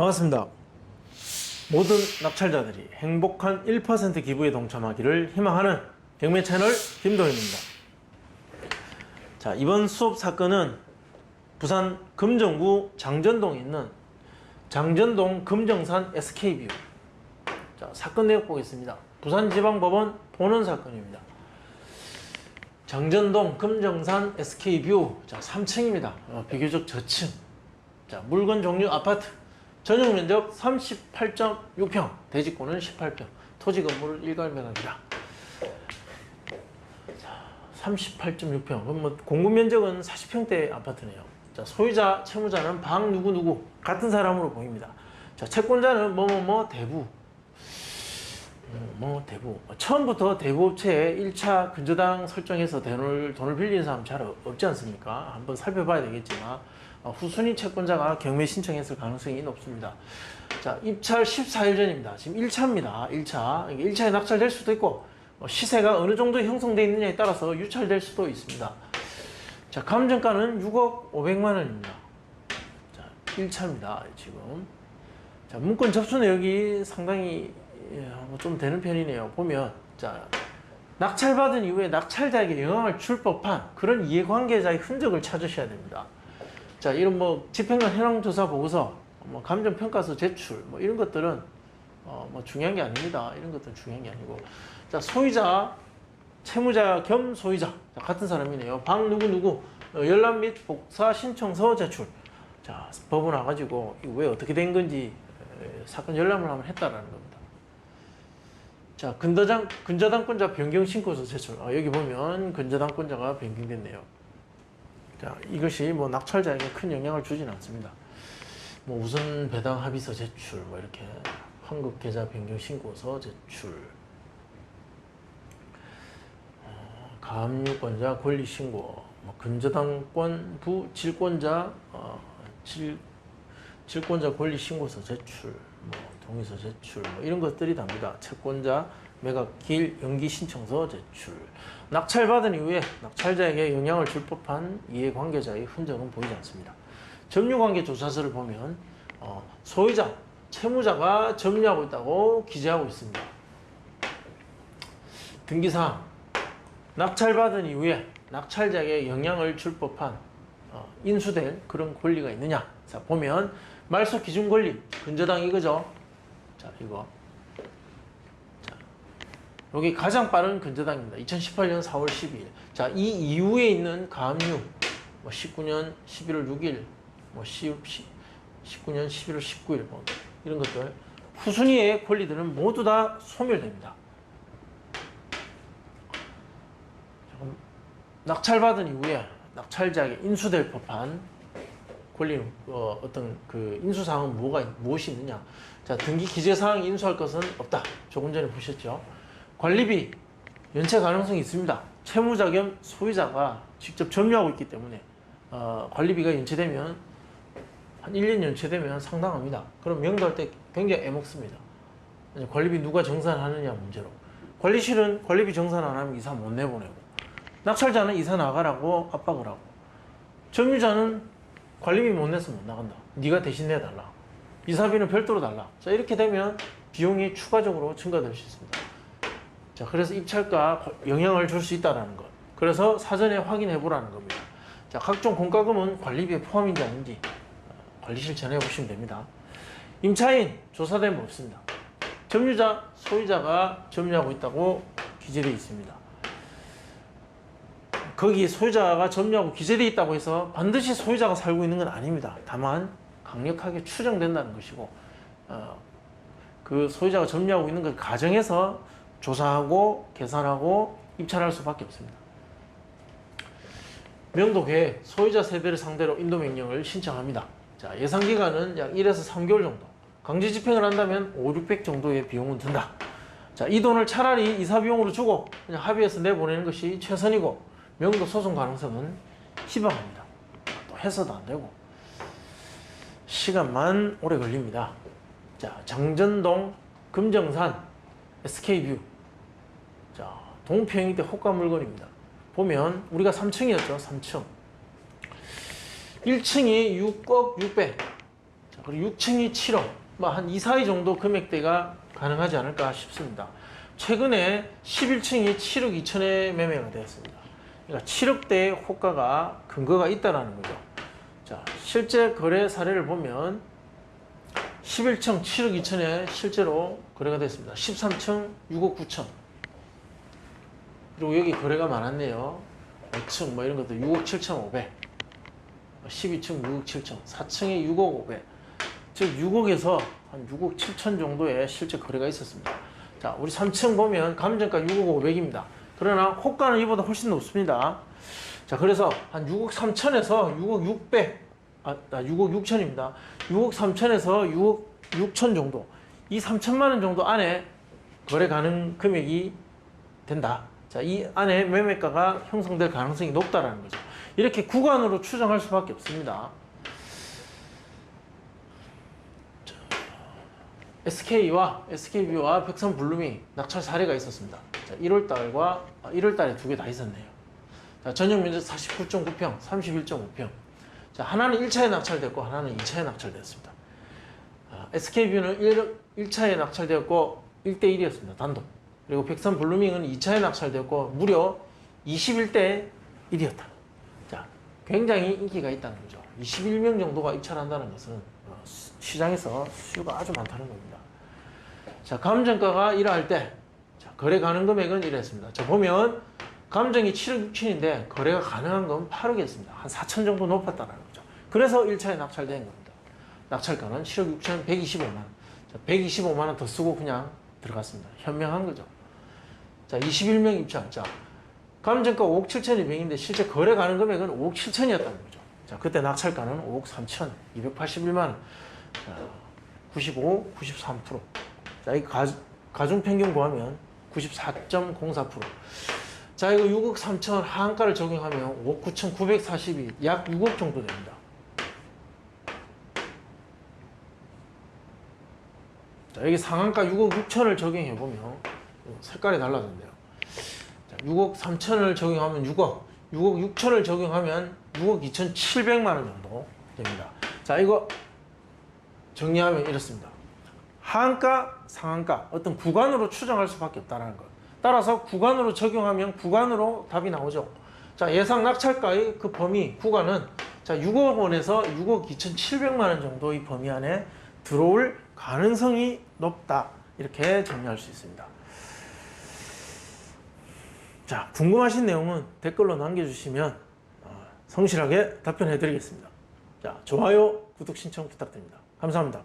반갑습니다. 모든 낙찰자들이 행복한 1% 기부에 동참하기를 희망하는 경매 채널 김도현입니다. 자, 이번 수업 사건은 부산 금정구 장전동에 있는 장전동 금정산 SK뷰. 자, 사건 내역 보겠습니다. 부산지방법원 본원 사건입니다. 장전동 금정산 SK뷰. 자, 3층입니다. 어, 비교적 저층. 자, 물건 종류 아파트. 전용 면적 38.6평, 대지권은 18평, 토지 건물 일괄 매각이다. 38.6평. 그럼 뭐 공급 면적은 40평대 아파트네요. 자, 소유자, 채무자는 방 누구 누구 같은 사람으로 보입니다. 자, 채권자는 뭐뭐뭐 대부. 음, 뭐 대부. 처음부터 대부업체에 1차 근저당 설정해서 돈을 돈을 빌리는 사람 잘 없- 없지 않습니까? 한번 살펴봐야 되겠지만 어, 후순위 채권자가 경매 신청했을 가능성이 높습니다. 자, 입찰 14일 전입니다. 지금 1차입니다. 1차. 1차에 낙찰될 수도 있고 어, 시세가 어느 정도 형성되어 있느냐에 따라서 유찰될 수도 있습니다. 자, 감정가는 6억 500만 원입니다. 자, 1차입니다. 지금. 자, 문건 접수 내역이 상당히 예, 뭐좀 되는 편이네요. 보면 자, 낙찰받은 이후에 낙찰자에게 영향을 줄 법한 그런 이해관계자의 흔적을 찾으셔야 됩니다. 자, 이런 뭐 집행관 현황 조사 보고서, 뭐 감정 평가서 제출, 뭐 이런 것들은 어, 뭐 중요한 게 아닙니다. 이런 것들은 중요한 게 아니고, 자 소유자, 채무자 겸 소유자 자, 같은 사람이네요. 방 누구 누구 어, 열람 및 복사 신청서 제출. 자 법원 와가지고 이거 왜 어떻게 된 건지 에, 사건 열람을 한번 했다라는 겁니다. 자 근저당 근저당권자 변경 신고서 제출. 아, 여기 보면 근저당권자가 변경됐네요. 자, 이것이 뭐 낙찰자에게 큰 영향을 주진 않습니다. 뭐 우선 배당 합의서 제출, 뭐 이렇게 환급 계좌 변경 신고서 제출, 어, 가압류권자 권리 신고, 뭐 근저당권 부 질권자 어, 질 질권자 권리 신고서 제출, 뭐 동의서 제출, 뭐 이런 것들이 답니다. 채권자 매각 길 연기 신청서 제출. 낙찰받은 이후에 낙찰자에게 영향을 줄 법한 이해관계자의 흔적은 보이지 않습니다. 점유관계 조사서를 보면 어, 소유자, 채무자가 점유하고 있다고 기재하고 있습니다. 등기사항 낙찰받은 이후에 낙찰자에게 영향을 줄 법한 어, 인수될 그런 권리가 있느냐? 자 보면 말소 기준 권리 근저당 이거죠. 자 이거 여기 가장 빠른 근저당입니다. 2018년 4월 12일. 자, 이 이후에 있는 가압류, 뭐 19년 11월 6일, 뭐 10, 19년 11월 19일, 뭐 이런 것들. 후순위의 권리들은 모두 다 소멸됩니다. 낙찰받은 이후에 낙찰자에게 인수될 법한 권리는 어, 어떤 그 인수 사항은 뭐가 무엇이 있느냐? 자, 등기 기재 사항 인수할 것은 없다. 조금 전에 보셨죠? 관리비 연체 가능성이 있습니다. 채무자 겸 소유자가 직접 점유하고 있기 때문에 어, 관리비가 연체되면 한 1년 연체되면 상당합니다. 그럼 명도할 때 굉장히 애먹습니다. 관리비 누가 정산하느냐 문제로 관리실은 관리비 정산 안 하면 이사 못 내보내고 낙찰자는 이사 나가라고 압박을 하고 점유자는 관리비 못 내서 못 나간다. 네가 대신 내달라. 이사비는 별도로 달라. 자 이렇게 되면 비용이 추가적으로 증가될 수 있습니다. 자, 그래서 입찰가 영향을 줄 수 있다라는 것. 그래서 사전에 확인해 보라는 겁니다. 자, 각종 공과금은 관리비에 포함인지 아닌지 어, 관리실 전해 보시면 됩니다. 임차인 조사된 법 없습니다. 점유자, 소유자가 점유하고 있다고 기재되어 있습니다. 거기 소유자가 점유하고 기재되어 있다고 해서 반드시 소유자가 살고 있는 건 아닙니다. 다만 강력하게 추정된다는 것이고 어, 그 소유자가 점유하고 있는 걸 가정해서 조사하고 계산하고 입찰할 수밖에 없습니다. 명도계획 소유자 세대를 상대로 인도 명령을 신청합니다. 자, 예상 기간은 약 1에서 3개월 정도. 강제 집행을 한다면 5, 600 정도의 비용은 든다. 자, 이 돈을 차라리 이사 비용으로 주고 그냥 합의해서 내보내는 것이 최선이고 명도 소송 가능성은 희박합니다. 또 해서도 안 되고 시간만 오래 걸립니다. 자, 장전동 금정산 SK뷰 자, 동평이대 호가 물건입니다. 보면 우리가 3층이었죠. 3층. 1층이 6억 6백. 자, 자, 그리고 6층이 7억, 뭐한 2, 4위 정도 금액대가 가능하지 않을까 싶습니다. 최근에 11층이 7억 2천에 매매가 되었습니다. 그러니까 7억대의 호가가 근거가 있다라는 거죠. 자, 실제 거래 사례를 보면 11층 7억 2천에 실제로 거래가 됐습니다. 13층 6억 9천. 그리고 여기 거래가 많았네요. 5층 뭐 이런 것도 6억 7천 5백. 12층 6억 7천. 4층에 6억 5백. 즉 6억에서 한 6억 7천 정도의 실제 거래가 있었습니다. 자, 우리 3층 보면 감정가 6억 5백입니다. 그러나 호가는 이보다 훨씬 높습니다. 자, 그래서 한 6억 3천에서 6억 600, 아, 아, 6억 6천입니다. 6억 3천에서 6억 6천 정도. 이 3천만 원 정도 안에 거래 가능 금액이 된다. 자, 이 안에 매매가가 형성될 가능성이 높다라는 거죠. 이렇게 구간으로 추정할 수밖에 없습니다. 자, SK와 SKB와 백선 블룸이 낙찰 사례가 있었습니다. 자, 1월 달과 1월 달에 두 개 다 있었네요. 자, 전용 면적 49.9평, 31.5평. 자, 하나는 1차에 낙찰됐고 하나는 2차에 낙찰됐습니다. 아, SK뷰는 1, 1차에 낙찰되었고 1대1이었습니다. 단독. 그리고 백선 블루밍은 2차에 낙찰되었고 무려 21대 1이었다. 자, 굉장히 인기가 있다는 거죠. 21명 정도가 입찰한다는 것은 어, 시- 시장에서 수요가 아주 많다는 겁니다. 자, 감정가가 이러할 때 자, 거래 가능 금액은 이랬습니다. 자, 보면 감정이 7억 6천인데 거래가 가능한 건 8억이었습니다. 한 4천 정도 높았다는 거죠. 그래서 1차에 낙찰된 겁니다. 낙찰가는 7억 6천 125만 원. 자, 125만 원 더 쓰고 그냥 들어갔습니다. 현명한 거죠. 자, 21명 입찰. 자, 감정가 5억 7천 2백인데 실제 거래 가능 금액은 5억 7천이었다는 거죠. 자, 그때 낙찰가는 5억 3천 281만 원. 자, 95, 93%. 자, 이 가, 가중 평균 구하면 94.04%. 자, 이거 6억 3천 하한가를 적용하면 5억 9천 942, 약 6억 정도 됩니다. 자, 여기 상한가 6억 6천을 적용해 보면 색깔이 달라졌네요. 자, 6억 3천을 적용하면 6억, 6억 6천을 적용하면 6억 2천 7백만 원 정도 됩니다. 자, 이거 정리하면 이렇습니다. 하한가, 상한가 어떤 구간으로 추정할 수밖에 없다는 것. 따라서 구간으로 적용하면 구간으로 답이 나오죠. 자, 예상 낙찰가의 그 범위, 구간은 자, 6억 원에서 6억 2,700만 원 정도의 범위 안에 들어올 가능성이 높다. 이렇게 정리할 수 있습니다. 자, 궁금하신 내용은 댓글로 남겨주시면 어, 성실하게 답변해 드리겠습니다. 자, 좋아요, 구독 신청 부탁드립니다. 감사합니다.